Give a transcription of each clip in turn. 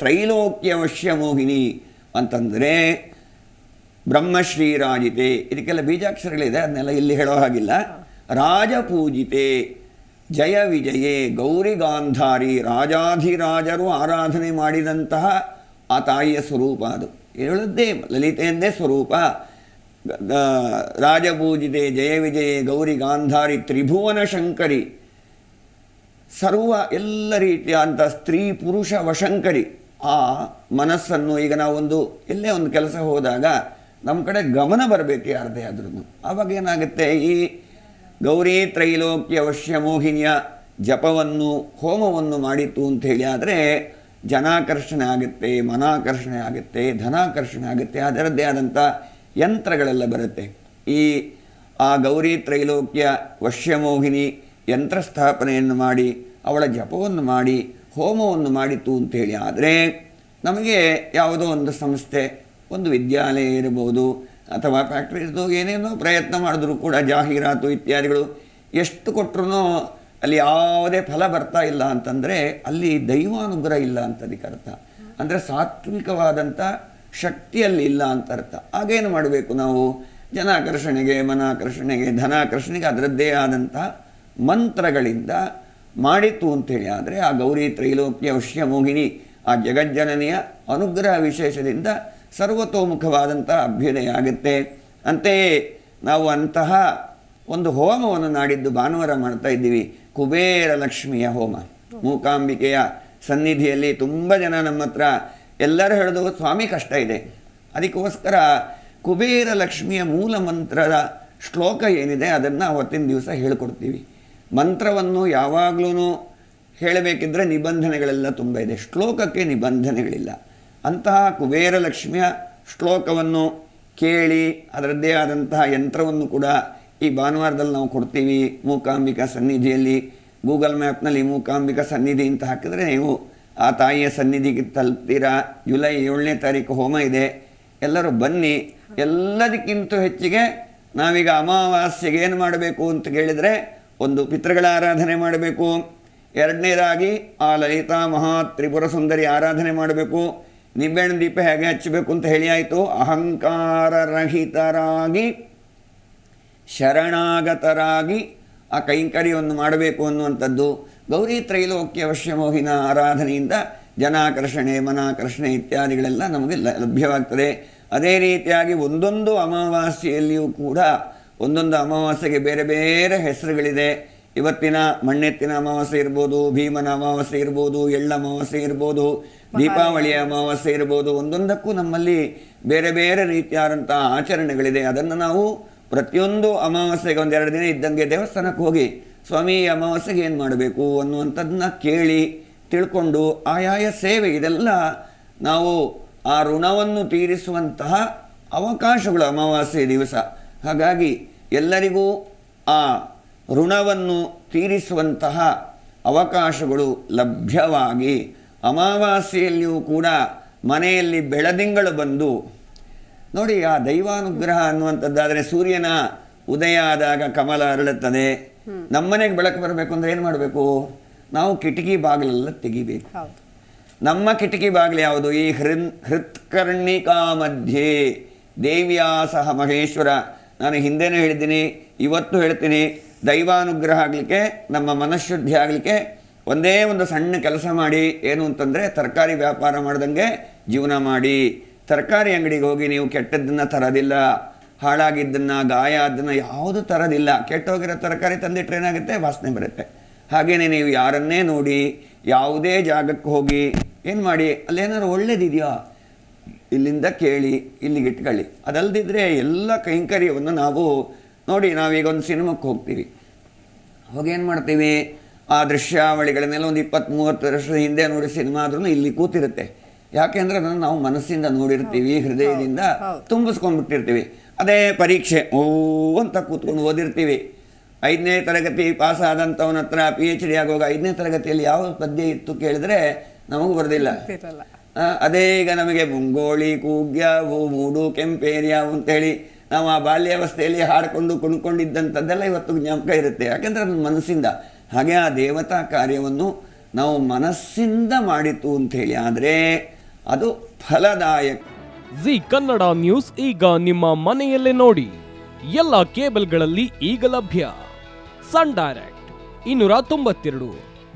ತ್ರೈಲೋಕ್ಯವಶ್ಯ ಮೋಹಿನಿ ಅಂತಂದರೆ ಬ್ರಹ್ಮಶ್ರೀರಾಜಿತೆ. ಇದಕ್ಕೆಲ್ಲ ಬೀಜಾಕ್ಷರಗಳಿದೆ, ಅದನ್ನೆಲ್ಲ ಇಲ್ಲಿ ಹೇಳೋ ಹಾಗಿಲ್ಲ. ರಾಜಪೂಜಿತೆ, ಜಯ ವಿಜಯೇ, ಗೌರಿ ಗಾಂಧಾರಿ, ರಾಜಾಧಿರಾಜರು ಆರಾಧನೆ ಮಾಡಿದಂತಹ ಆ ತಾಯಿಯ ಸ್ವರೂಪ ಅದು. ಹೇಳದ್ದೇ ಲಲಿತೆಯಂದೇ ಸ್ವರೂಪ. ರಾಜಪೂಜಿತೆ, ಜಯ ವಿಜಯೇ, ಗೌರಿ ಗಾಂಧಾರಿ, ತ್ರಿಭುವನ ಶಂಕರಿ. ಸರ್ವ ಎಲ್ಲ ರೀತಿಯಾದಂಥ ಸ್ತ್ರೀ, ಪುರುಷ, ವಶಂಕರಿ. ಆ ಮನಸ್ಸನ್ನು ಈಗ ನಾವೊಂದು ಎಲ್ಲೇ ಒಂದು ಕೆಲಸ ಹೋದಾಗ ನಮ್ಮ ಕಡೆ ಗಮನ ಬರಬೇಕು ಯಾರದೇ ಆದ್ರೂ ಆವಾಗ ಏನಾಗುತ್ತೆ? ಈ ಗೌರಿ ತ್ರೈಲೋಕ್ಯ ವಶ್ಯ ಮೋಹಿನಿಯ ಜಪವನ್ನು, ಹೋಮವನ್ನು ಮಾಡಿತು ಅಂತ ಹೇಳಿ ಆದರೆ ಜನಾಕರ್ಷಣೆ ಆಗುತ್ತೆ, ಮನಾಕರ್ಷಣೆ ಆಗುತ್ತೆ, ಧನಾಕರ್ಷಣೆ ಆಗುತ್ತೆ. ಅದರದ್ದೇ ಆದಂಥ ಯಂತ್ರಗಳೆಲ್ಲ ಬರುತ್ತೆ. ಈ ಆ ಗೌರಿ ತ್ರೈಲೋಕ್ಯ ವಶ್ಯಮೋಹಿನಿ ಯಂತ್ರ ಸ್ಥಾಪನೆಯನ್ನು ಮಾಡಿ, ಅವಳ ಜಪವನ್ನು ಮಾಡಿ ಹೋಮವನ್ನು ಮಾಡಿತು ಅಂತ ಹೇಳಿ ಆದರೆ ನಮಗೆ ಯಾವುದೋ ಒಂದು ಸಂಸ್ಥೆ, ಒಂದು ವಿದ್ಯಾಲಯ ಇರಬಹುದು ಅಥವಾ ಫ್ಯಾಕ್ಟ್ರೀಸ್ದು ಏನೇನೋ ಪ್ರಯತ್ನ ಮಾಡಿದ್ರೂ ಕೂಡ ಜಾಹೀರಾತು ಇತ್ಯಾದಿಗಳು ಎಷ್ಟು ಕೊಟ್ಟರು ಅಲ್ಲಿ ಯಾವುದೇ ಫಲ ಬರ್ತಾ ಇಲ್ಲ ಅಂತಂದರೆ ಅಲ್ಲಿ ದೈವಾನುಗ್ರಹ ಇಲ್ಲ ಅಂತ ಅರ್ಥ ಅಂದರೆ ಸಾತ್ವಿಕವಾದಂಥ ಶಕ್ತಿಯಲ್ಲಿ ಇಲ್ಲ ಅಂತ ಅರ್ಥ. ಆಗೇನು ಮಾಡಬೇಕು ನಾವು? ಜನಾಕರ್ಷಣೆಗೆ, ಮನಾಕರ್ಷಣೆಗೆ, ಧನಾಕರ್ಷಣೆಗೆ ಅದರದ್ದೇ ಆದಂಥ ಮಂತ್ರಗಳಿಂದ ಮಾಡಿತು ಅಂತೇಳಿ. ಆದರೆ ಆ ಗೌರಿ ತ್ರೈಲೋಕ್ಯ ವಶ್ಯ ಮೋಹಿನಿ ಆ ಜಗಜ್ಜನನಿಯ ಅನುಗ್ರಹ ವಿಶೇಷದಿಂದ ಸರ್ವತೋಮುಖವಾದಂಥ ಅಭ್ಯುದಯ ಆಗುತ್ತೆ. ಅಂತೆಯೇ ನಾವು ಅಂತಹ ಒಂದು ಹೋಮವನ್ನು ನಾಡಿದ್ದು ಭಾನುವಾರ ಮಾಡ್ತಾ ಇದ್ದೀವಿ. ಕುಬೇರ ಲಕ್ಷ್ಮಿಯ ಹೋಮ. ಮೂಕಾಂಬಿಕೆಯ ಸನ್ನಿಧಿಯಲ್ಲಿ ತುಂಬ ಜನ ನಮ್ಮ ಹತ್ರ ಎಲ್ಲರೂ ಹೇಳಿದು ಸ್ವಾಮಿ ಕಷ್ಟ ಇದೆ. ಅದಕ್ಕೋಸ್ಕರ ಕುಬೇರ ಲಕ್ಷ್ಮಿಯ ಮೂಲ ಮಂತ್ರದ ಶ್ಲೋಕ ಏನಿದೆ ಅದನ್ನು ಅವತ್ತಿನ ದಿವಸ ಹೇಳ್ಕೊಡ್ತೀವಿ. ಮಂತ್ರವನ್ನು ಯಾವಾಗಲೂ ಹೇಳಬೇಕಿದ್ರೆ ನಿಬಂಧನೆಗಳೆಲ್ಲ ತುಂಬ ಇದೆ. ಶ್ಲೋಕಕ್ಕೆ ನಿಬಂಧನೆಗಳಿಲ್ಲ. ಅಂತಹ ಕುಬೇರ ಲಕ್ಷ್ಮಿಯ ಶ್ಲೋಕವನ್ನು ಕೇಳಿ ಅದರದ್ದೇ ಆದಂತಹ ಯಂತ್ರವನ್ನು ಕೂಡ ಈ ಭಾನುವಾರದಲ್ಲಿ ನಾವು ಕೊಡ್ತೀವಿ. ಮೂಕಾಂಬಿಕಾ ಸನ್ನಿಧಿಯಲ್ಲಿ ಗೂಗಲ್ ಮ್ಯಾಪ್ನಲ್ಲಿ ಮೂಕಾಂಬಿಕಾ ಸನ್ನಿಧಿ ಅಂತ ಹಾಕಿದ್ರೆ ನೀವು ಆ ತಾಯಿಯ ಸನ್ನಿಧಿಗೆ ತಲುಪ್ತೀರಾ. ಜುಲೈ ಏಳನೇ ತಾರೀಕು ಹೋಮ ಇದೆ. ಎಲ್ಲರೂ ಬನ್ನಿ. ಎಲ್ಲದಕ್ಕಿಂತ ಹೆಚ್ಚಿಗೆ ನಾವೀಗ ಅಮಾವಾಸ್ಯೆಗೆ ಏನು ಮಾಡಬೇಕು ಅಂತ ಕೇಳಿದರೆ ಒಂದು ಪಿತೃಗಳ ಆರಾಧನೆ ಮಾಡಬೇಕು. ಎರಡನೇದಾಗಿ, ಆ ಲಲಿತಾ ಮಹಾ ತ್ರಿಪುರ ಸುಂದರಿ ಆರಾಧನೆ ಮಾಡಬೇಕು. ನಿಂಬೆಹಣ್ಣು ದೀಪ ಹೇಗೆ ಹಚ್ಚಬೇಕು ಅಂತ ಹೇಳಿ ಆಯಿತು. ಅಹಂಕಾರರಹಿತರಾಗಿ ಶರಣಾಗತರಾಗಿ ಆ ಕೈಂಕರ್ಯವನ್ನು ಮಾಡಬೇಕು ಅನ್ನುವಂಥದ್ದು ಗೌರಿ ತ್ರೈಲೋಕ್ಯ ವಶ್ಯಮೋಹಿನ ಆರಾಧನೆಯಿಂದ ಜನಾಕರ್ಷಣೆ, ಮನಾಕರ್ಷಣೆ ಇತ್ಯಾದಿಗಳೆಲ್ಲ ನಮಗೆ ಲಭ್ಯವಾಗ್ತದೆ. ಅದೇ ರೀತಿಯಾಗಿ ಒಂದೊಂದು ಅಮಾವಾಸ್ಯೆಯಲ್ಲಿಯೂ ಕೂಡ ಒಂದೊಂದು ಅಮಾವಾಸ್ಯೆಗೆ ಬೇರೆ ಬೇರೆ ಹೆಸರುಗಳಿದೆ. ಇವತ್ತಿನ ಮಣ್ಣೆತ್ತಿನ ಅಮಾವಾಸ್ಯೆ ಇರ್ಬೋದು ಭೀಮನ ಅಮಾವಾಸ್ಯೆ ಇರ್ಬೋದು ಎಳ್ಳ ಅಮಾವಾಸ್ಯೆ ಇರ್ಬೋದು ದೀಪಾವಳಿಯ ಅಮಾವಾಸ್ಯೆ. ಇರ್ಬೋದು ಒಂದೊಂದಕ್ಕೂ ನಮ್ಮಲ್ಲಿ ಬೇರೆ ಬೇರೆ ರೀತಿಯಾದಂಥ ಆಚರಣೆಗಳಿದೆ. ಅದನ್ನು ನಾವು ಪ್ರತಿಯೊಂದು ಅಮಾವಾಸ್ಯೆಗೆ ಒಂದೆರಡು ದಿನ ಇದ್ದಂಗೆ ದೇವಸ್ಥಾನಕ್ಕೆ ಹೋಗಿ ಸ್ವಾಮಿ ಈ ಅಮಾವಾಸ್ಯೆಗೆ ಏನು ಮಾಡಬೇಕು ಅನ್ನುವಂಥದ್ದನ್ನ ಕೇಳಿ ತಿಳ್ಕೊಂಡು ಆಯಾಯ ಸೇವೆ ಇದೆಲ್ಲ ನಾವು ಆ ಋಣವನ್ನು ತೀರಿಸುವಂತಹ ಅವಕಾಶಗಳು ಅಮಾವಾಸ್ಯೆ ದಿವಸ. ಹಾಗಾಗಿ ಎಲ್ಲರಿಗೂ ಆ ಋಣವನ್ನು ತೀರಿಸುವಂತಹ ಅವಕಾಶಗಳು ಲಭ್ಯವಾಗಿ ಅಮಾವಾಸ್ಯೆಯಲ್ಲಿಯೂ ಕೂಡ ಮನೆಯಲ್ಲಿ ಬೆಳದಿಂಗಳು ಬಂದು ನೋಡಿ ಆ ದೈವಾನುಗ್ರಹ ಅನ್ನುವಂಥದ್ದಾದರೆ ಸೂರ್ಯನ ಉದಯ ಆದಾಗ ಕಮಲ ಅರಳುತ್ತದೆ. ನಮ್ಮನೆಗೆ ಬೆಳಕು ಬರಬೇಕು ಅಂದರೆ ಏನು ಮಾಡಬೇಕು? ನಾವು ಕಿಟಕಿ ಬಾಗಿಲೆಲ್ಲ ತೆಗಿಬೇಕು. ನಮ್ಮ ಕಿಟಕಿ ಬಾಗಿಲು ಯಾವುದು? ಈ ಹೃನ್ ಹೃತ್ಕರ್ಣಿಕಾ ಮಧ್ಯೆ ದೇವಿಯಾ ಸಹ ಮಹೇಶ್ವರ ನಾನು ಹಿಂದೆನೂ ಹೇಳಿದ್ದೀನಿ, ಇವತ್ತು ಹೇಳ್ತೀನಿ. ದೈವಾನುಗ್ರಹ ಆಗಲಿಕ್ಕೆ, ನಮ್ಮ ಮನಃಶುದ್ಧಿ ಆಗಲಿಕ್ಕೆ ಒಂದೇ ಒಂದು ಸಣ್ಣ ಕೆಲಸ ಮಾಡಿ. ಏನು ಅಂತಂದರೆ, ತರಕಾರಿ ವ್ಯಾಪಾರ ಮಾಡ್ದಂಗೆ ಜೀವನ ಮಾಡಿ. ತರಕಾರಿ ಅಂಗಡಿಗೆ ಹೋಗಿ ನೀವು ಕೆಟ್ಟದ್ದನ್ನು ತರೋದಿಲ್ಲ, ಹಾಳಾಗಿದ್ದನ್ನು, ಗಾಯ ಅದನ್ನು ಯಾವುದು ತರೋದಿಲ್ಲ. ಕೆಟ್ಟೋಗಿರೋ ತರಕಾರಿ ತಂದಿಟ್ರೆ ಏನಾಗುತ್ತೆ? ವಾಸನೆ ಬರುತ್ತೆ. ಹಾಗೆಯೇ ನೀವು ಯಾರನ್ನೇ ನೋಡಿ, ಯಾವುದೇ ಜಾಗಕ್ಕೆ ಹೋಗಿ, ಏನು ಮಾಡಿ? ಅಲ್ಲೇನಾದ್ರು ಒಳ್ಳೇದಿದೆಯಾ? ಇಲ್ಲಿಂದ ಕೇಳಿ ಇಲ್ಲಿಗೆ ಇಟ್ಕೊಳ್ಳಿ. ಅದಲ್ದಿದ್ರೆ ಎಲ್ಲ ಕೈಂಕರ್ಯವನ್ನು ನಾವು ನೋಡಿ ನಾವೀಗ ಒಂದು ಸಿನಿಮಾಕ್ಕೆ ಹೋಗ್ತೀವಿ. ಹೋಗಿ ಏನು ಮಾಡ್ತೀವಿ? ಆ ದೃಶ್ಯಾವಳಿಗಳನ್ನೆಲ್ಲ ಒಂದು ಇಪ್ಪತ್ತ್ ಮೂವತ್ತು ವರ್ಷದ ಹಿಂದೆ ನೋಡಿ ಸಿನಿಮಾ ಆದ್ರೂ ಇಲ್ಲಿ ಕೂತಿರುತ್ತೆ. ಯಾಕೆಂದ್ರೆ ಅದನ್ನು ನಾವು ಮನಸ್ಸಿಂದ ನೋಡಿರ್ತೀವಿ ಹೃದಯದಿಂದ ಹೌದು. ತುಂಬಿಸ್ಕೊಂಡ್ಬಿಟ್ಟಿರ್ತೀವಿ. ಅದೇ ಪರೀಕ್ಷೆ ಓ ಅಂತ ಕೂತ್ಕೊಂಡು ಓದಿರ್ತೀವಿ. ಐದನೇ ತರಗತಿ ಪಾಸ್ ಆದಂಥವನ ಹತ್ರ ಪಿ ಎಚ್ ಡಿ ಆಗುವಾಗ ಐದನೇ ತರಗತಿಯಲ್ಲಿ ಯಾವ ಪದ್ಯ ಇತ್ತು ಕೇಳಿದ್ರೆ ನಮಗೂ ಬರೋದಿಲ್ಲ. ಅದೇ ಈಗ ನಮಗೆ ಮುಂಗೋಳಿ ಕೂಗ್ಯಾವು ಮೂಡು ಕೆಂಪೇರಿಯಾವು ಅಂತೇಳಿ ನಾವು ಆ ಬಾಲ್ಯಾವಸ್ಥೆಯಲ್ಲಿ ಹಾಡ್ಕೊಂಡು ಕುಣ್ಕೊಂಡಿದ್ದಂಥದ್ದೆಲ್ಲ ಇವತ್ತು ಜ್ಞಾಪಕ ಇರುತ್ತೆ. ಯಾಕೆಂದರೆ ಅದು ಮನಸ್ಸಿಂದ. ಹಾಗೆ ಆ ದೇವತಾ ಕಾರ್ಯವನ್ನು ನಾವು ಮನಸ್ಸಿಂದ ಮಾಡಿತು ಅಂಥೇಳಿ. ಆದರೆ ಅದು ಫಲದಾಯಕ. ಜಿ ಕನ್ನಡ ನ್ಯೂಸ್ ಈಗ ನಿಮ್ಮ ಮನೆಯಲ್ಲೇ ನೋಡಿ. ಎಲ್ಲ ಕೇಬಲ್ಗಳಲ್ಲಿ ಈಗ ಲಭ್ಯ. ಸನ್ ಡೈರೆಕ್ಟ್, ಇನ್ನೂರ ತೊಂಬತ್ತೆರಡು,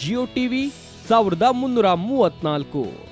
ಜಿಯೋ ಟಿವಿ, ಸಾವಿರದ ಮುನ್ನೂರ ಮೂವತ್ನಾಲ್ಕು